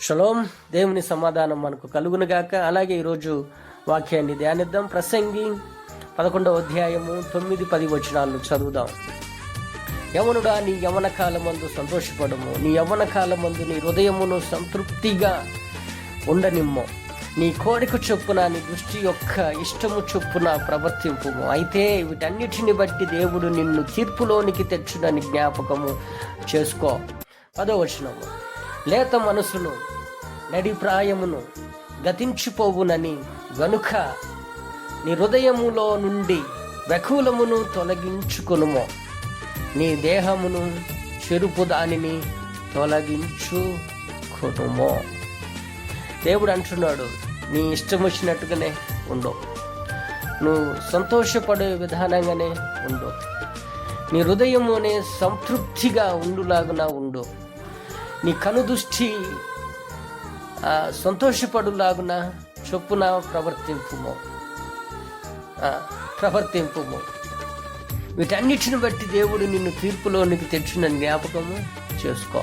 Shalom. దేవుని సమాధానం మనకు కలుగునుగాక అలాగే ఈరోజు వాక్యాన్ని ధ్యానిద్దాం. ప్రసంగి పదకొండవ అధ్యాయము తొమ్మిది పది వచనాలను చదువుదాం. యవనుడా నీ యవన కాలమందు సంతోషపడము. నీ యవన కాలమందు నీ హృదయమును సంతృప్తిగా ఉండనిమ్ము. నీ కోరిక చొప్పున నీ దృష్టి యొక్క ఇష్టము చొప్పున ప్రవర్తింపుము. అయితే వీటన్నిటిని బట్టి దేవుడు నిన్ను తీర్పులోనికి తెచ్చునని జ్ఞాపకము చేసుకో. పదవచనము లేత మనసును నడిప్రాయమును గతించిపోవునని గనుక నీ హృదయములో నుండి వ్యకులమును తొలగించుకొనుము. నీ దేహమును చెరుపు దానిని తొలగించుకొనుము. దేవుడు అంటున్నాడు నీ ఇష్టం వచ్చినట్టుగానే ఉండు. నువ్వు సంతోషపడే విధానంగానే ఉండు. నీ హృదయమునే సంతృప్తిగా ఉండులాగున ఉండు. నీ కనుదృష్టి ఆ, సంతోషపడులాగున చొప్పున ప్రవర్తింపుము. ప్రవర్తింపుమో ప్రవర్తింపుము. వీటన్నిటిని బట్టి దేవుడు నిన్ను తీర్పులోనికి తెచ్చిన జ్ఞాపకము చేసుకో.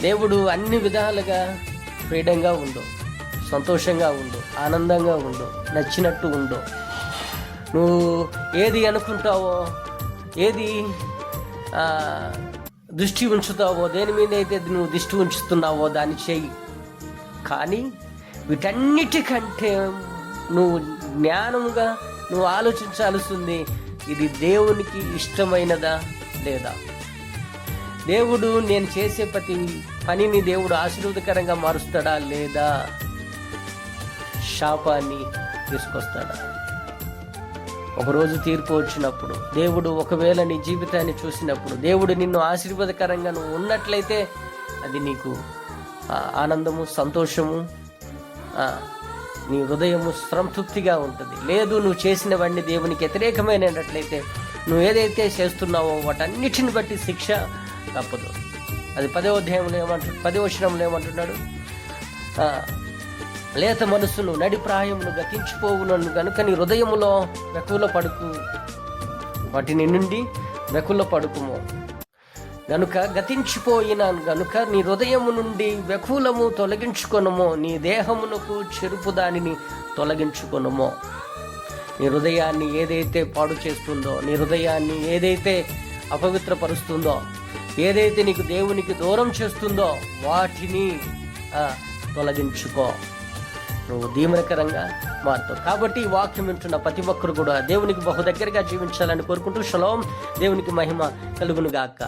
దేవుడు అన్ని విధాలుగా ఫ్రీడంగా ఉండు సంతోషంగా ఉండు ఆనందంగా ఉండు నచ్చినట్టు ఉండు. నువ్వు ఏది అనుకుంటావో ఏది దృష్టి ఉంచుతావో దేని మీద అయితే నువ్వు దృష్టి ఉంచుతున్నావో దాన్ని చెయ్యి. కానీ వీటన్నిటికంటే నువ్వు జ్ఞానముగా నువ్వు ఆలోచించాల్సింది ఇది దేవునికి ఇష్టమైనదా లేదా? దేవుడు నేను చేసే ప్రతి పనిని దేవుడు ఆశీర్వదకరంగా మారుస్తాడా లేదా? శాపాన్ని తీసుకొస్తాడా? ఒకరోజు తీర్పు వచ్చినప్పుడు దేవుడు ఒకవేళ నీ జీవితాన్ని చూసినప్పుడు దేవుడు నిన్ను ఆశీర్వాదకరంగా నువ్వు ఉన్నట్లయితే అది నీకు ఆనందము సంతోషము నీ హృదయము సంతృప్తిగా ఉంటుంది. లేదు నువ్వు చేసినవన్నీ దేవునికి వ్యతిరేకమైనట్లయితే నువ్వు ఏదైతే చేస్తున్నావో వాటన్నిటిని బట్టి శిక్ష తప్పదు. అది పదో అధ్యాయంలో ఏమంటు పదో వచనంలో ఏమంటున్నాడు? లేత మనస్సును నడిప్రాయమును గతించిపోవునను గనుక నీ హృదయములో వెకుల పడుకు. వాటిని నుండి వెకుల పడుకుము. గనుక గతించిపోయిన గనుక నీ హృదయము నుండి వెకులము తొలగించుకొనుమో. నీ దేహమునకు చెరుపు దానిని తొలగించుకొనుమో. నీ హృదయాన్ని ఏదైతే పాడు చేస్తుందో నీ హృదయాన్ని ఏదైతే అపవిత్రపరుస్తుందో ఏదైతే నీకు దేవునికి దూరం చేస్తుందో వాటిని తొలగించుకో. నువ్వు దీవెనకరంగా మారుతావు. కాబట్టి ఈ వాక్యం వింటున్న ప్రతి ఒక్కరు కూడా దేవునికి బహు దగ్గరగా జీవించాలని కోరుకుంటూ షలోం దేవునికి మహిమ కలుగును గాక